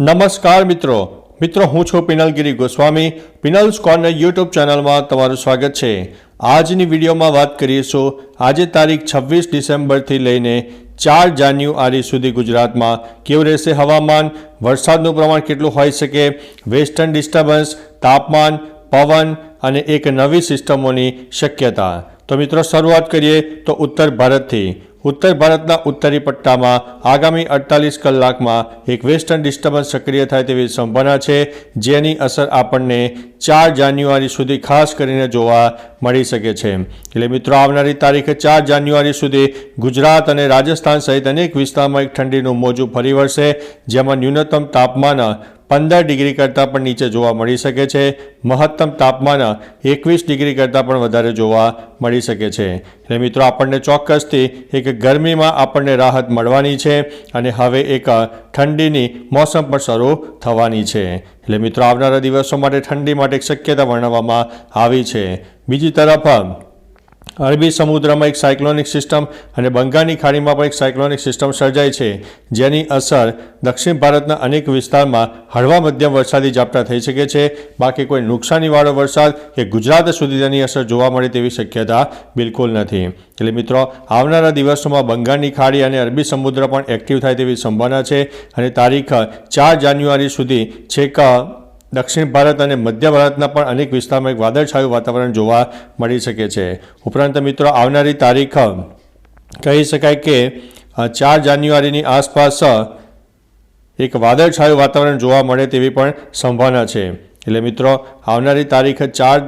નમસ્કાર મિત્રો. મિત્રો, હું છું પિનલગીરી ગોસ્વામી. પિનલ્સ કોર્નર યુટ્યુબ ચેનલમાં તમારું સ્વાગત છે. આજની વિડીયોમાં વાત કરીશું. આજે તારીખ છવ્વીસ ડિસેમ્બરથી લઈને ચાર જાન્યુઆરી સુધી ગુજરાતમાં કેવું રહેશે હવામાન? વરસાદનું પ્રમાણ કેટલું હોઈ શકે? વેસ્ટર્ન ડિસ્ટર્બન્સ, તાપમાન, પવન અને એક નવી સિસ્ટમોની શક્યતા. તો મિત્રો, શરૂઆત કરીએ તો ઉત્તર ભારતથી. ઉત્તર ભારતના ઉત્તરી પટ્ટામાં આગામી અડતાલીસ કલાકમાં એક વેસ્ટર્ન ડિસ્ટર્બન્સ સક્રિય થાય તેવી સંભાવના છે, જેની અસર આપણને ચાર જાન્યુઆરી સુધી ખાસ કરીને જોવા મળી શકે છે. એટલે મિત્રો, આવનારી તારીખે ચાર જાન્યુઆરી સુધી ગુજરાત અને રાજસ્થાન સહિત અનેક વિસ્તારમાં એક ઠંડીનું મોજું ફરી વળશે, જેમાં ન્યૂનતમ તાપમાન પંદર ડિગ્રી કરતાં પણ નીચે જોવા મળી શકે છે. મહત્તમ તાપમાન એકવીસ ડિગ્રી કરતાં પણ વધારે જોવા મળી શકે છે. એટલે મિત્રો, આપણને ચોક્કસથી એક ગરમીમાં આપણને રાહત મળવાની છે અને હવે એક ઠંડીની મોસમ પણ શરૂ થવાની છે. એટલે મિત્રો, આવનારા દિવસો માટે ઠંડી માટે એક શક્યતા વર્ણવવામાં આવી છે. બીજી તરફ અરબી સમુદ્રમાં એક સાયક્લોનિક સિસ્ટમ અને બંગાળની ખાડીમાં પણ એક સાયક્લોનિક સિસ્ટમ સર્જાઈ છે, જેની અસર દક્ષિણ ભારતના અનેક વિસ્તારમાં હળવા મધ્યમ વરસાદી ઝાપટા થઈ શકે છે. બાકી કોઈ નુકસાનીવાળો વરસાદ કે ગુજરાત સુધી તેની અસર જોવા મળે તેવી શક્યતા બિલકુલ નથી. એટલે મિત્રો, આવનારા દિવસોમાં બંગાળની ખાડી અને અરબી સમુદ્ર પણ એક્ટિવ થાય તેવી સંભાવના છે અને તારીખ ચાર જાન્યુઆરી સુધી છેક દક્ષિણ ભારત અને મધ્ય ભારતના પણ અનેક વિસ્તારમાં એક વાદળછાયું વાતાવરણ જોવા મળી શકે છે. ઉપરાંત મિત્રો, આવનારી તારીખ, કહી શકાય કે ચાર જાન્યુઆરીની આસપાસ એક વાદળછાયું વાતાવરણ જોવા મળે તેવી પણ સંભાવના છે. એટલે મિત્રો, આવનારી તારીખ ચાર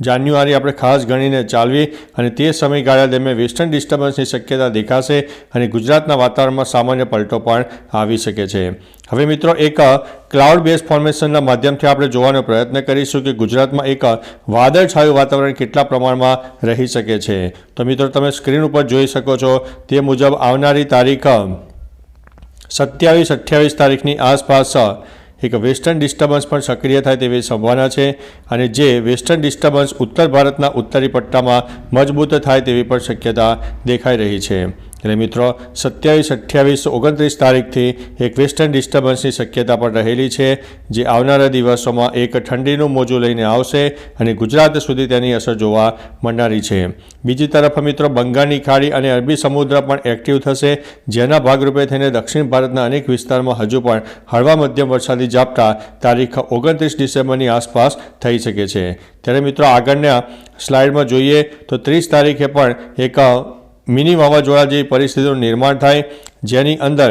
જાન્યુઆરી આપણે ખાસ ગણીને ચાલવી અને તે સમયગાળા દરમિયાન વેસ્ટર્ન ડિસ્ટર્બન્સની શક્યતા દેખાશે અને ગુજરાતના વાતાવરણમાં સામાન્ય પલટો પણ આવી શકે છે. હવે મિત્રો એક ક્લાઉડ બેઝ ફોર્મેશનના માધ્યમથી આપણે જોવાનો પ્રયત્ન કરીશું કે ગુજરાતમાં એક વાદળછાયું વાતાવરણ કેટલા પ્રમાણમાં રહી શકે છે. તો મિત્રો તમે સ્ક્રીન ઉપર જોઈ શકો છો, તે મુજબ આવનારી તારીખ સત્યાવીસ અઠ્યાવીસ તારીખની આસપાસ એક વેસ્ટર્ન ડિસ્ટર્બન્સ પણ સક્રિય થાય તેવી સંભાવના છે અને જે વેસ્ટર્ન ડિસ્ટર્બન્સ ઉત્તર ભારતના ઉત્તરી પટ્ટામાં મજબૂત થાય તેવી પણ શક્યતા દેખાઈ રહી છે. એટલે મિત્રો, સત્યાવીસ, અઠ્યાવીસ, ઓગણત્રીસ તારીખથી એક વેસ્ટર્ન ડિસ્ટર્બન્સની શક્યતા પણ રહેલી છે, જે આવનારા દિવસોમાં એક ઠંડીનું મોજું લઈને આવશે અને ગુજરાત સુધી તેની અસર જોવા મળનારી છે. બીજી તરફ મિત્રો, બંગાળની ખાડી અને અરબી સમુદ્ર પણ એક્ટિવ થશે, જેના ભાગરૂપે થઈને દક્ષિણ ભારતના અનેક વિસ્તારમાં હજુ પણ હળવા મધ્યમ વરસાદી ઝાપટા તારીખ ઓગણત્રીસ ડિસેમ્બરની આસપાસ થઈ શકે છે. ત્યારે મિત્રો, આગળના સ્લાઇડમાં જોઈએ તો ત્રીસ તારીખે પણ એક મિની વાવાઝોડા જેવી પરિસ્થિતિનું નિર્માણ થાય, જેની અંદર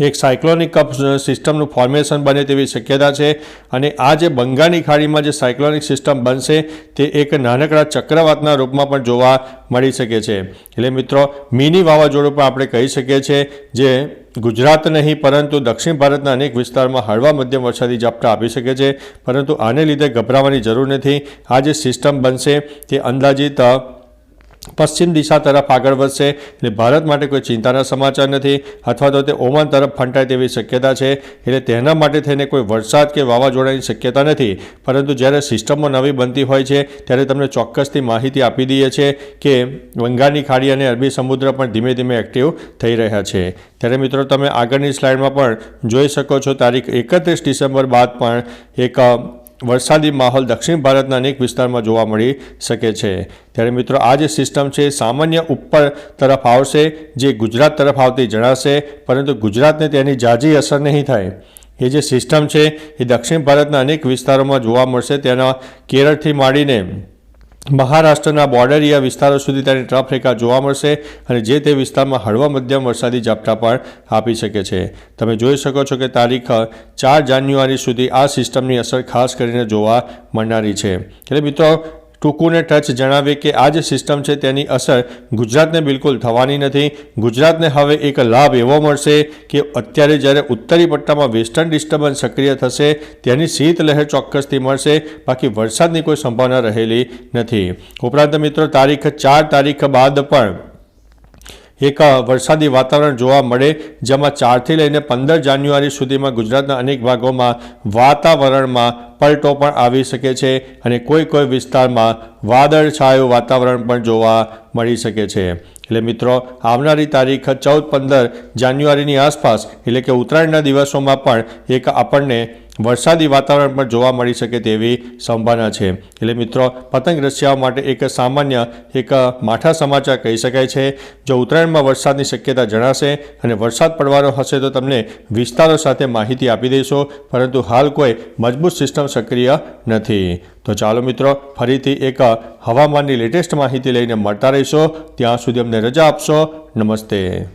એક સાયક્લોનિક કપ સિસ્ટમનું ફોર્મેશન બને તેવી શક્યતા છે અને આ જે બંગાળની ખાડીમાં જે સાયક્લોનિક સિસ્ટમ બનશે, તે એક નાનકડા ચક્રવાતના રૂપમાં પણ જોવા મળી શકે છે. એટલે મિત્રો, મિની વાવાઝોડું પણ આપણે કહી શકીએ છીએ જે ગુજરાત નહીં, પરંતુ દક્ષિણ ભારતના અનેક વિસ્તારમાં હળવા મધ્યમ વરસાદી ઝાપટા આપી શકે છે, પરંતુ આને લીધે ગભરાવાની જરૂર નથી. આ જે સિસ્ટમ બનશે, તે અંદાજિત પશ્ચિમ દિશા તરફ આગળ વધશે એટલે ભારત માટે કોઈ ચિંતાના સમાચાર નથી અથવા તો તે ઓમાન તરફ ફંટાય તેવી શક્યતા છે એટલે તેના માટે થઈને કોઈ વરસાદ કે વાવાઝોડાની શક્યતા નથી. પરંતુ જ્યારે સિસ્ટમો નવી બનતી હોય છે, ત્યારે તમને ચોક્કસથી માહિતી આપી દઈએ છીએ કે બંગાળની ખાડી અને અરબી સમુદ્ર પણ ધીમે ધીમે એક્ટિવ થઈ રહ્યા છે. ત્યારે મિત્રો તમે આગળની સ્લાઇડમાં પણ જોઈ શકો છો, તારીખ એકત્રીસ ડિસેમ્બર બાદ પણ એક વરસાદી માહોલ દક્ષિણ ભારતના અનેક વિસ્તારમાં જોવા મળી શકે છે. ત્યારે મિત્રો, આ જે સિસ્ટમ છે, સામાન્ય ઉપર તરફ આવશે, જે ગુજરાત તરફ આવતી જણાશે, પરંતુ ગુજરાતને તેની જાજી અસર નહીં થાય. એ જે સિસ્ટમ છે, એ દક્ષિણ ભારતના અનેક વિસ્તારોમાં જોવા મળશે. તેના કેરળથી માંડીને મહારાષ્ટ્રના બોર્ડરિયા વિસ્તારો સુધી તેની ટ્રફ રેખા જોવા મળશે અને જે તે વિસ્તારમાં હળવા મધ્યમ વરસાદી ઝાપટા પણ આપી શકે છે. તમે જોઈ શકો છો કે તારીખ ચાર જાન્યુઆરી સુધી આ સિસ્ટમની અસર ખાસ કરીને જોવા મળનારી છે. એટલે મિત્રો ટૂંકુને ટચ જણાવે કે આ જે સિસ્ટમ છે તેની અસર ગુજરાતને બિલકુલ થવાની નથી. ગુજરાતને હવે એક લાભ એવો મળશે કે અત્યારે જ્યારે ઉત્તરી પટ્ટામાં વેસ્ટર્ન ડિસ્ટર્બન્સ સક્રિય થશે તેની શીતલહેર ચોક્કસથી મળશે. બાકી વરસાદની કોઈ સંભાવના રહેલી નથી. ઉપરાંત મિત્રો, તારીખ ચાર તારીખ બાદ પણ એક વરસાદી વાતાવરણ જોવા મળે, જેમાં ચારથી લઈને પંદર જાન્યુઆરી સુધીમાં ગુજરાતના અનેક ભાગોમાં વાતાવરણમાં પલટો પણ આવી શકે છે અને કોઈ કોઈ વિસ્તારમાં વાદળછાયું વાતાવરણ પણ જોવા મળી શકે છે. એટલે મિત્રો, આવનારી તારીખ ચૌદ પંદર જાન્યુઆરીની આસપાસ, એટલે કે ઉત્તરાયણના દિવસોમાં પણ એક આપણને વરસાદી વાતાવરણ પણ જોવા મળી શકે તેવી સંભાવના છે. એટલે મિત્રો, પતંગ રસિયાઓ માટે એક સામાન્ય, એક માઠા સમાચાર કહી શકાય છે. જો ઉત્તરાયણમાં વરસાદની શક્યતા જણાશે અને વરસાદ પડવાનો હશે તો તમને વિસ્તારો સાથે માહિતી આપી દઈશું, પરંતુ હાલ કોઈ મજબૂત સિસ્ટમ સક્રિય નથી. તો ચાલો મિત્રો, ફરીથી એક હવામાનની લેટેસ્ટ માહિતી લઈને મળતા રહીશો. ત્યાં સુધી અમને રજા આપશો. નમસ્તે.